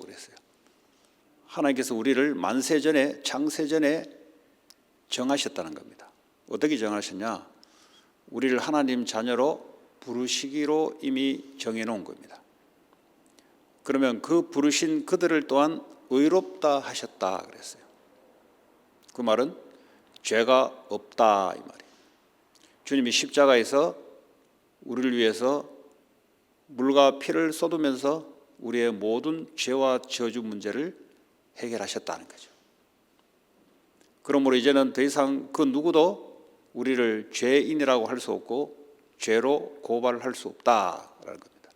그랬어요. 하나님께서 우리를 만세전에 창세전에 정하셨다는 겁니다. 어떻게 정하셨냐? 우리를 하나님 자녀로 부르시기로 이미 정해 놓은 겁니다. 그러면 그 부르신 그들을 또한 의롭다 하셨다 그랬어요. 그 말은 죄가 없다 이 말이에요. 주님이 십자가에서 우리를 위해서 물과 피를 쏟으면서 우리의 모든 죄와 저주 문제를 해결하셨다는 거죠. 그러므로 이제는 더 이상 그 누구도 우리를 죄인이라고 할 수 없고 죄로 고발할 수 없다라는 겁니다.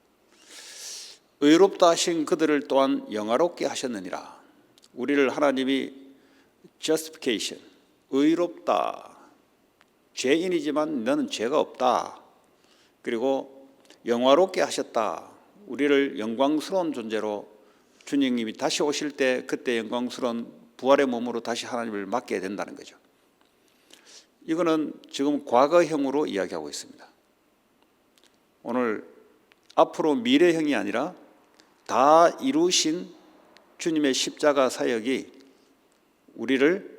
의롭다 하신 그들을 또한 영화롭게 하셨느니라. 우리를 하나님이 justification 의롭다 죄인이지만 너는 죄가 없다. 그리고 영화롭게 하셨다. 우리를 영광스러운 존재로 주님이 다시 오실 때 그때 영광스러운 부활의 몸으로 다시 하나님을 맡게 된다는 거죠. 이거는 지금 과거형으로 이야기하고 있습니다. 오늘 앞으로 미래형이 아니라 다 이루신 주님의 십자가 사역이 우리를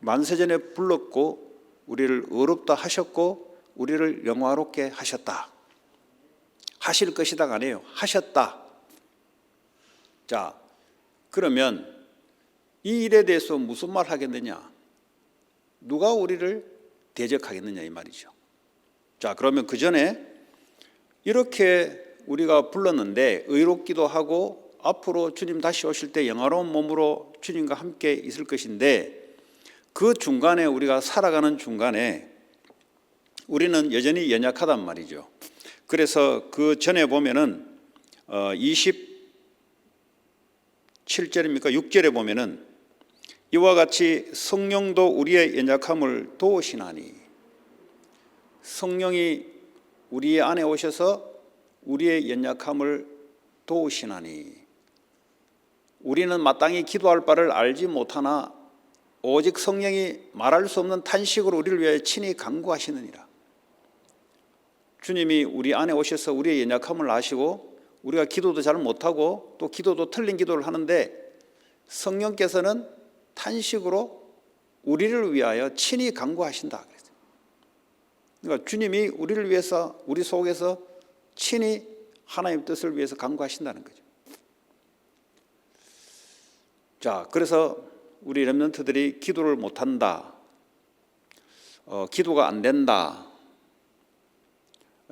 만세전에 불렀고 우리를 의롭다 하셨고 우리를 영화롭게 하셨다. 하실 것이다가 아니에요. 하셨다. 자, 그러면 이 일에 대해서 무슨 말 하겠느냐? 누가 우리를 대적하겠느냐 이 말이죠. 자, 그러면 그 전에 이렇게 우리가 불렀는데 의롭기도 하고 앞으로 주님 다시 오실 때 영화로운 몸으로 주님과 함께 있을 것인데 그 중간에 우리가 살아가는 중간에 우리는 여전히 연약하단 말이죠. 그래서 그 전에 보면은 어 27절입니까? 6절에 보면은 이와 같이 성령도 우리의 연약함을 도우시나니 성령이 우리 안에 오셔서 우리의 연약함을 도우시나니 우리는 마땅히 기도할 바를 알지 못하나 오직 성령이 말할 수 없는 탄식으로 우리를 위하여 친히 간구하시느니라. 주님이 우리 안에 오셔서 우리의 연약함을 아시고 우리가 기도도 잘 못하고 또 기도도 틀린 기도를 하는데 성령께서는 탄식으로 우리를 위하여 친히 간구하신다 그랬어요. 그러니까 주님이 우리를 위해서 우리 속에서 친히 하나님 뜻을 위해서 간구하신다는 거죠. 자, 그래서 우리 렘넌트들이 기도를 못한다. 어, 기도가 안 된다.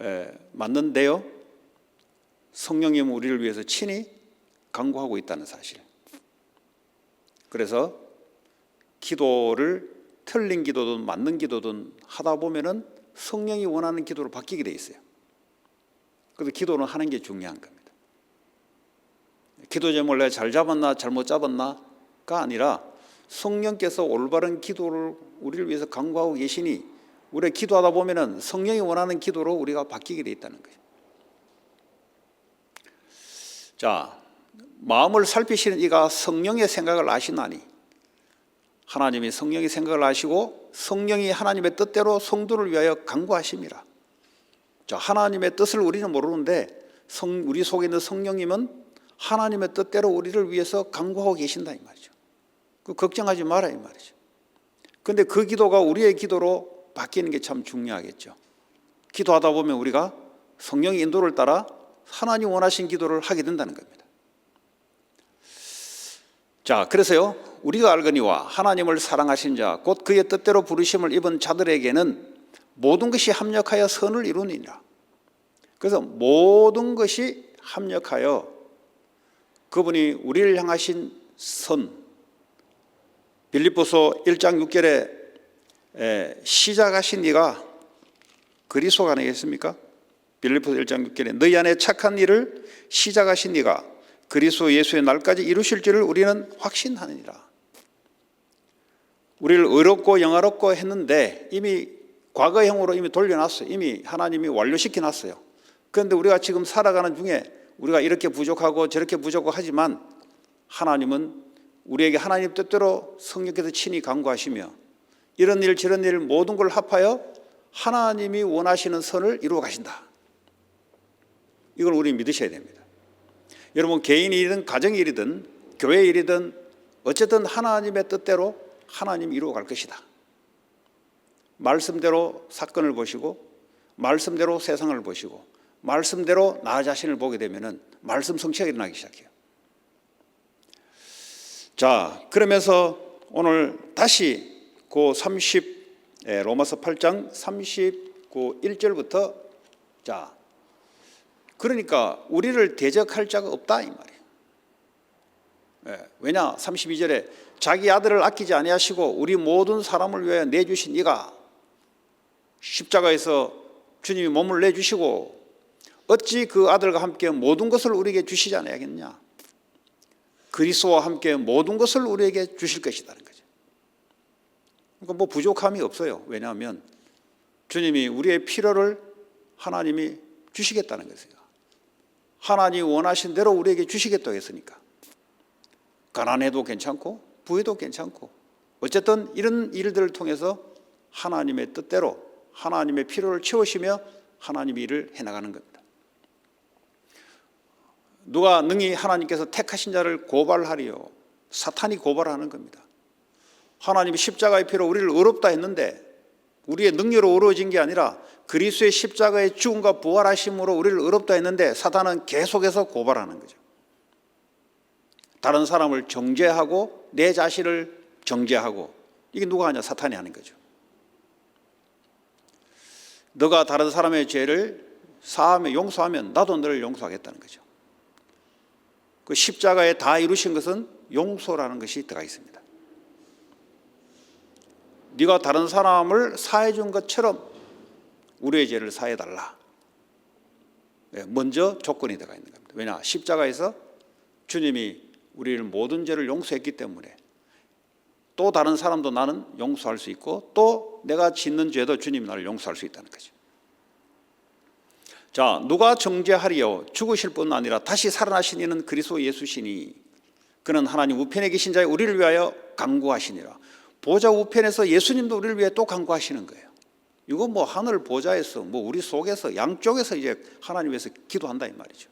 에, 맞는데요. 성령님은 우리를 위해서 친히 강구하고 있다는 사실. 그래서 기도를 틀린 기도든 맞는 기도든 하다 보면은 성령이 원하는 기도로 바뀌게 돼 있어요. 그래서 기도는 하는 게 중요한 겁니다. 기도 제목을 내가 잘 잡았나 잘못 잡았나가 아니라 성령께서 올바른 기도를 우리를 위해서 강구하고 계시니 우리가 기도하다 보면은 성령이 원하는 기도로 우리가 바뀌게 돼 있다는 거예요. 자, 마음을 살피시는 이가 성령의 생각을 아시나니 하나님이 성령의 생각을 아시고 성령이 하나님의 뜻대로 성도를 위하여 강구하심이라. 자, 하나님의 뜻을 우리는 모르는데 성, 우리 속에 있는 성령님은 하나님의 뜻대로 우리를 위해서 강구하고 계신다 이 말이죠. 그 걱정하지 마라 이 말이죠. 근데 그 기도가 우리의 기도로 바뀌는 게 참 중요하겠죠. 기도하다 보면 우리가 성령의 인도를 따라 하나님 원하신 기도를 하게 된다는 겁니다. 자, 그래서요, 우리가 알거니와 하나님을 사랑하신 자, 곧 그의 뜻대로 부르심을 입은 자들에게는 모든 것이 합력하여 선을 이루니라. 그래서 모든 것이 합력하여 그분이 우리를 향하신 선, 빌립보서 1장 6절에 시작하신 이가 그리스도가 아니겠습니까? 빌립보서 1장 6절에 너희 안에 착한 일을 시작하신 이가 그리스도 예수의 날까지 이루실 줄을 우리는 확신하느니라. 우리를 의롭고 영화롭고 했는데 이미 과거형으로 이미 돌려놨어요. 이미 하나님이 완료시켜 놨어요. 그런데 우리가 지금 살아가는 중에 우리가 이렇게 부족하고 저렇게 부족하고 하지만 하나님은 우리에게 하나님 뜻대로 성령께서 친히 강구하시며 이런 일 저런 일 모든 걸 합하여 하나님이 원하시는 선을 이루어 가신다. 이걸 우리 믿으셔야 됩니다. 여러분 개인이 일이든 가정이 일이든 교회 일이든 어쨌든 하나님의 뜻대로 하나님 이루어 갈 것이다. 말씀대로 사건을 보시고 말씀대로 세상을 보시고 말씀대로 나 자신을 보게 되면은 말씀 성취가 일어나기 시작해요. 자, 그러면서 오늘 다시 그 30, 예, 로마서 8장 39, 1절부터 자, 그러니까 우리를 대적할 자가 없다 이 말이에요. 예, 왜냐? 32절에 자기 아들을 아끼지 아니하시고 우리 모든 사람을 위하여 내주신 이가 십자가에서 주님이 몸을 내주시고 어찌 그 아들과 함께 모든 것을 우리에게 주시지 않아야겠냐? 그리스도와 함께 모든 것을 우리에게 주실 것이다는 거죠. 그러니까 뭐 부족함이 없어요. 왜냐하면 주님이 우리의 필요를 하나님이 주시겠다는 것이에요. 하나님이 원하신 대로 우리에게 주시겠다고 했으니까. 가난해도 괜찮고 부해도 괜찮고 어쨌든 이런 일들을 통해서 하나님의 뜻대로 하나님의 필요를 채우시며 하나님의 일을 해나가는 겁니다. 누가 능히 하나님께서 택하신 자를 고발하리요? 사탄이 고발하는 겁니다. 하나님이 십자가의 피로 우리를 의롭다 했는데 우리의 능력으로 의로워진 게 아니라 그리스도의 십자가의 죽음과 부활하심으로 우리를 의롭다 했는데 사탄은 계속해서 고발하는 거죠. 다른 사람을 정죄하고 내 자신을 정죄하고 이게 누가 하냐 사탄이 하는 거죠. 너가 다른 사람의 죄를 사하며 용서하면 나도 너를 용서하겠다는 거죠. 그 십자가에 다 이루신 것은 용서라는 것이 들어가 있습니다. 네가 다른 사람을 사해 준 것처럼 우리의 죄를 사해 달라. 예, 먼저 조건이 들어가 있는 겁니다. 왜냐? 십자가에서 주님이 우리를 모든 죄를 용서했기 때문에 또 다른 사람도 나는 용서할 수 있고 또 내가 짓는 죄도 주님이 나를 용서할 수 있다는 거죠. 자, 누가 정죄하리요? 죽으실 뿐 아니라 다시 살아나신 이는 그리스도 예수시니 그는 하나님 우편에 계신 자의 우리를 위하여 강구하시니라. 보좌 우편에서 예수님도 우리를 위해 또 강구하시는 거예요. 이거 뭐 하늘 보좌에서 뭐 우리 속에서 양쪽에서 이제 하나님에서 기도한다 이 말이죠.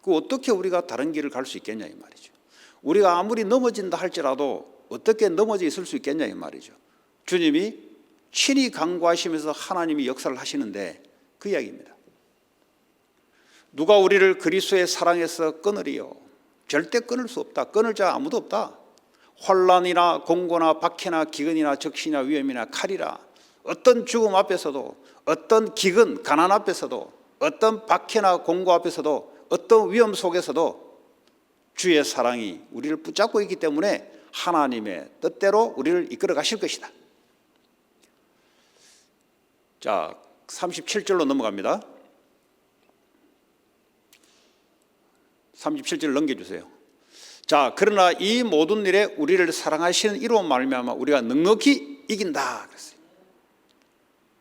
그 어떻게 우리가 다른 길을 갈 수 있겠냐 이 말이죠. 우리가 아무리 넘어진다 할지라도 어떻게 넘어져 있을 수 있겠냐 이 말이죠. 주님이 친히 강구하시면서 하나님이 역사를 하시는데 그 이야기입니다. 누가 우리를 그리스도의 사랑에서 끊으리요? 절대 끊을 수 없다. 끊을 자 아무도 없다. 환란이나 공고나 박해나 기근이나 적시나 위험이나 칼이라 어떤 죽음 앞에서도 어떤 기근 가난 앞에서도 어떤 박해나 공고 앞에서도 어떤 위험 속에서도 주의 사랑이 우리를 붙잡고 있기 때문에 하나님의 뜻대로 우리를 이끌어 가실 것이다. 자, 37절로 넘어갑니다. 37절 넘겨주세요. 자, 그러나 이 모든 일에 우리를 사랑하시는 이로 말미암아 우리가 넉넉히 이긴다. 그랬어요.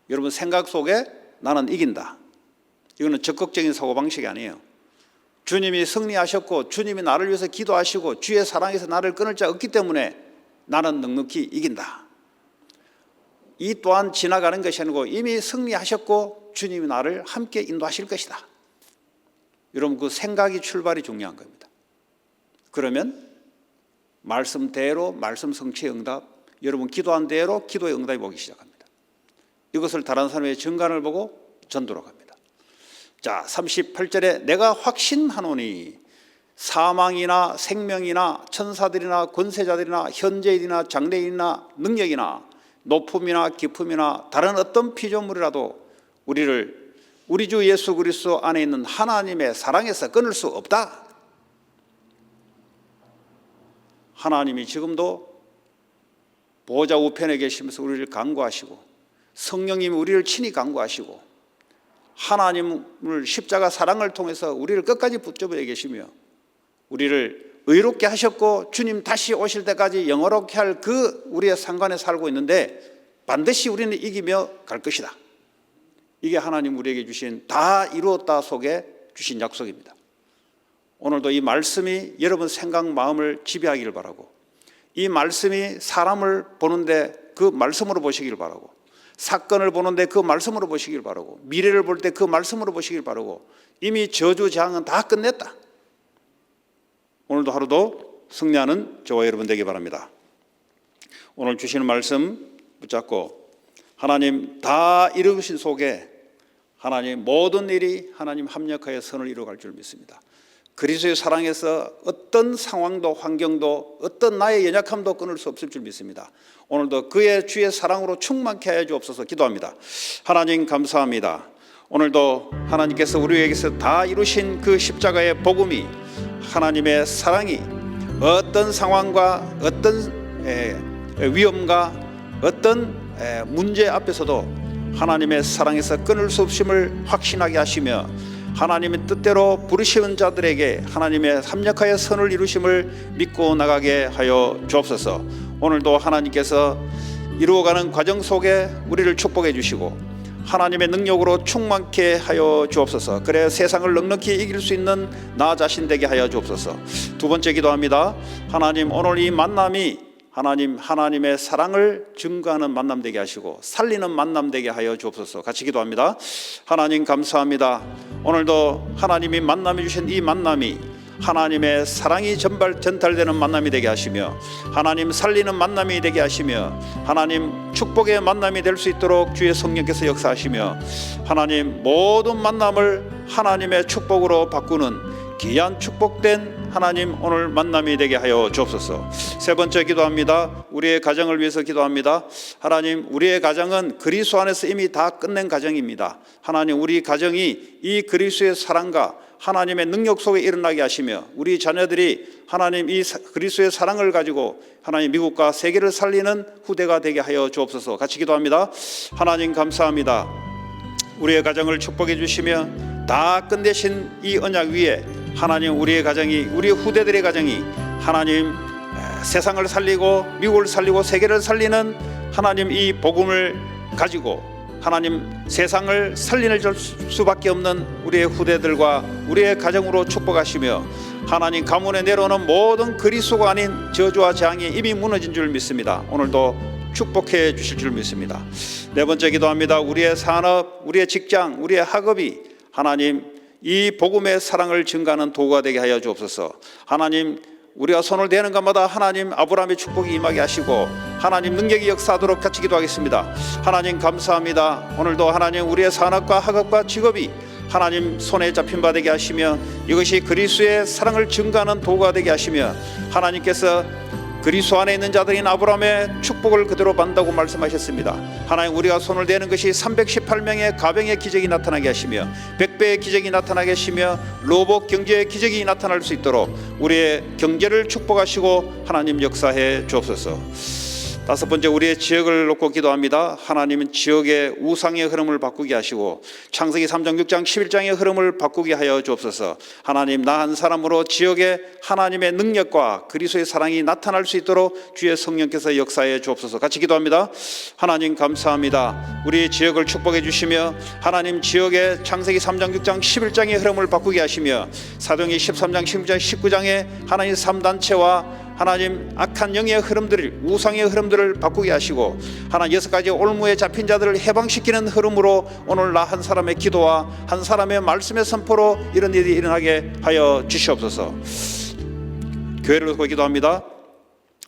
여러분 생각 속에 나는 이긴다. 이거는 적극적인 사고 방식이 아니에요. 주님이 승리하셨고 주님이 나를 위해서 기도하시고 주의 사랑에서 나를 끊을 자 없기 때문에 나는 넉넉히 이긴다. 이 또한 지나가는 것이 아니고 이미 승리하셨고 주님이 나를 함께 인도하실 것이다. 여러분 그 생각이 출발이 중요한 겁니다. 그러면 말씀대로 말씀 성취의 응답, 여러분 기도한 대로 기도의 응답이 오기 시작합니다. 이것을 다른 사람의 정간을 보고 전도로 갑니다. 자, 38절에 내가 확신하노니 사망이나 생명이나 천사들이나 권세자들이나 현재일이나 장래일이나 능력이나 높음이나 깊음이나 다른 어떤 피조물이라도 우리를 우리 주 예수 그리스도 안에 있는 하나님의 사랑에서 끊을 수 없다. 하나님이 지금도 보호자 우편에 계시면서 우리를 강구하시고 성령님이 우리를 친히 강구하시고 하나님을 십자가 사랑을 통해서 우리를 끝까지 붙잡아 계시며 우리를 의롭게 하셨고 주님 다시 오실 때까지 영어롭게 할 그 우리의 상관에 살고 있는데 반드시 우리는 이기며 갈 것이다. 이게 하나님 우리에게 주신 다 이루었다 속에 주신 약속입니다. 오늘도 이 말씀이 여러분 생각 마음을 지배하기를 바라고 이 말씀이 사람을 보는데 그 말씀으로 보시길 바라고 사건을 보는데 그 말씀으로 보시길 바라고 미래를 볼 때 그 말씀으로 보시길 바라고 이미 저주장은 다 끝냈다. 오늘도 하루도 승리하는 저와 여러분 되기 바랍니다. 오늘 주시는 말씀 붙잡고 하나님 다 이루신 속에 하나님 모든 일이 하나님 합력하여 선을 이루어갈 줄 믿습니다. 그리스도의 사랑에서 어떤 상황도 환경도 어떤 나의 연약함도 끊을 수 없을 줄 믿습니다. 오늘도 그의 주의 사랑으로 충만케 하여 주옵소서 기도합니다. 하나님 감사합니다. 오늘도 하나님께서 우리에게서 다 이루신 그 십자가의 복음이 하나님의 사랑이 어떤 상황과 어떤 에, 위험과 어떤 에, 문제 앞에서도 하나님의 사랑에서 끊을 수 없음을 확신하게 하시며 하나님의 뜻대로 부르시는 자들에게 하나님의 합력하여 선을 이루심을 믿고 나가게 하여 주옵소서. 오늘도 하나님께서 이루어가는 과정 속에 우리를 축복해 주시고 하나님의 능력으로 충만케 하여 주옵소서. 그래 세상을 넉넉히 이길 수 있는 나 자신 되게 하여 주옵소서. 두 번째 기도합니다. 하나님 오늘 이 만남이 하나님 하나님의 사랑을 증거하는 만남 되게 하시고 살리는 만남 되게 하여 주옵소서. 같이 기도합니다. 하나님 감사합니다. 오늘도 하나님이 만남해 주신 이 만남이 하나님의 사랑이 전발 전달되는 만남이 되게 하시며 하나님 살리는 만남이 되게 하시며 하나님 축복의 만남이 될 수 있도록 주의 성령께서 역사하시며 하나님 모든 만남을 하나님의 축복으로 바꾸는 귀한 축복된 하나님 오늘 만남이 되게 하여 주옵소서. 세 번째 기도합니다. 우리의 가정을 위해서 기도합니다. 하나님 우리의 가정은 그리스도 안에서 이미 다 끝낸 가정입니다. 하나님 우리 가정이 이 그리스도의 사랑과 하나님의 능력 속에 일어나게 하시며 우리 자녀들이 하나님 이 그리스도의 사랑을 가지고 하나님 미국과 세계를 살리는 후대가 되게 하여 주옵소서. 같이 기도합니다. 하나님 감사합니다. 우리의 가정을 축복해 주시며 다 끝내신 이 언약 위에 하나님 우리의 가정이 우리 후대들의 가정이 하나님 세상을 살리고 미국을 살리고 세계를 살리는 하나님 이 복음을 가지고 하나님 세상을 살리는 수밖에 없는 우리의 후대들과 우리의 가정으로 축복하시며 하나님 가문에 내려오는 모든 그리스도가 아닌 저주와 재앙이 이미 무너진 줄 믿습니다. 오늘도 축복해 주실 줄 믿습니다. 네 번째 기도합니다. 우리의 산업, 우리의 직장, 우리의 학업이 하나님 이 복음의 사랑을 증가하는 도구가 되게 하여 주옵소서. 하나님 우리가 손을 대는 것마다 하나님 아브라함의 축복이 임하게 하시고 하나님 능력이 역사하도록 같이 기도하겠습니다. 하나님 감사합니다. 오늘도 하나님 우리의 산업과 학업과 직업이 하나님 손에 잡힌 바 되게 하시며 이것이 그리스도의 사랑을 증가하는 도구가 되게 하시며 하나님께서 그리스도 안에 있는 자들인 아브라함의 축복을 그대로 받는다고 말씀하셨습니다. 하나님 우리가 손을 대는 것이 318명의 가병의 기적이 나타나게 하시며 100배의 기적이 나타나게 하시며 로봇 경제의 기적이 나타날 수 있도록 우리의 경제를 축복하시고 하나님 역사해 주옵소서. 다섯 번째 우리의 지역을 놓고 기도합니다. 하나님은 지역의 우상의 흐름을 바꾸게 하시고 창세기 3장 6장 11장의 흐름을 바꾸게 하여 주옵소서. 하나님 나 한 사람으로 지역에 하나님의 능력과 그리스도의 사랑이 나타날 수 있도록 주의 성령께서 역사해 주옵소서. 같이 기도합니다. 하나님 감사합니다. 우리 지역을 축복해 주시며 하나님 지역의 창세기 3장 6장 11장의 흐름을 바꾸게 하시며 사도행전 13장 16장 19장의 하나님 3단체와 하나님 악한 영의 흐름들을 우상의 흐름들을 바꾸게 하시고 하나님 여섯 가지 올무에 잡힌 자들을 해방시키는 흐름으로 오늘 나 한 사람의 기도와 한 사람의 말씀의 선포로 이런 일이 일어나게 하여 주시옵소서. 교회를 놓고 기도합니다.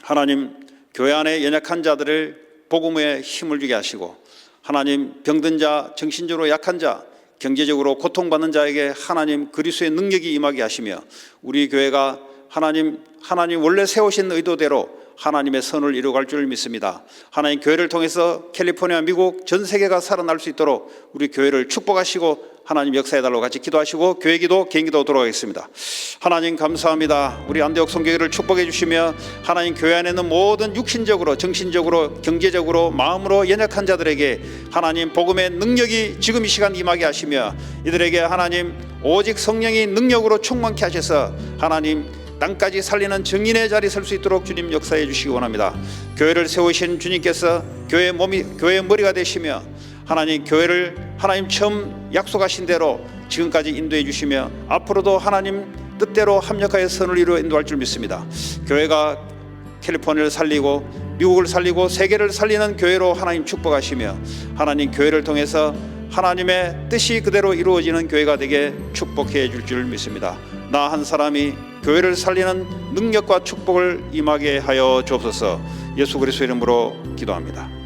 하나님 교회 안에 연약한 자들을 복음에 힘을 주게 하시고 하나님 병든 자, 정신적으로 약한 자, 경제적으로 고통받는 자에게 하나님 그리스도의 능력이 임하게 하시며 우리 교회가 하나님 하나님 원래 세우신 의도대로 하나님의 선을 이루어갈 줄 믿습니다. 하나님 교회를 통해서 캘리포니아, 미국 전 세계가 살아날 수 있도록 우리 교회를 축복하시고 하나님 역사해 달라고 같이 기도하시고 교회 기도, 개인 기도 들어가겠습니다. 하나님 감사합니다. 우리 안대옥 성교회를 축복해 주시며 하나님 교회 안에 있는 모든 육신적으로, 정신적으로, 경제적으로, 마음으로 연약한 자들에게 하나님 복음의 능력이 지금 이 시간 임하게 하시며 이들에게 하나님 오직 성령이 능력으로 충만케 하셔서 하나님 땅까지 살리는 증인의 자리 설수 있도록 주님 역사해 주시기 원합니다. 교회를 세우신 주님께서 교회 몸이 교회 머리가 되시며 하나님 교회를 하나님 처음 약속하신 대로 지금까지 인도해 주시며 앞으로도 하나님 뜻대로 합력하여 선을 이루어 인도할 줄 믿습니다. 교회가 캘리포니아를 살리고 미국을 살리고 세계를 살리는 교회로 하나님 축복하시며 하나님 교회를 통해서 하나님의 뜻이 그대로 이루어지는 교회가 되게 축복해 줄 줄 믿습니다. 나 한 사람이 교회를 살리는 능력과 축복을 임하게 하여 주옵소서. 예수 그리스도 이름으로 기도합니다.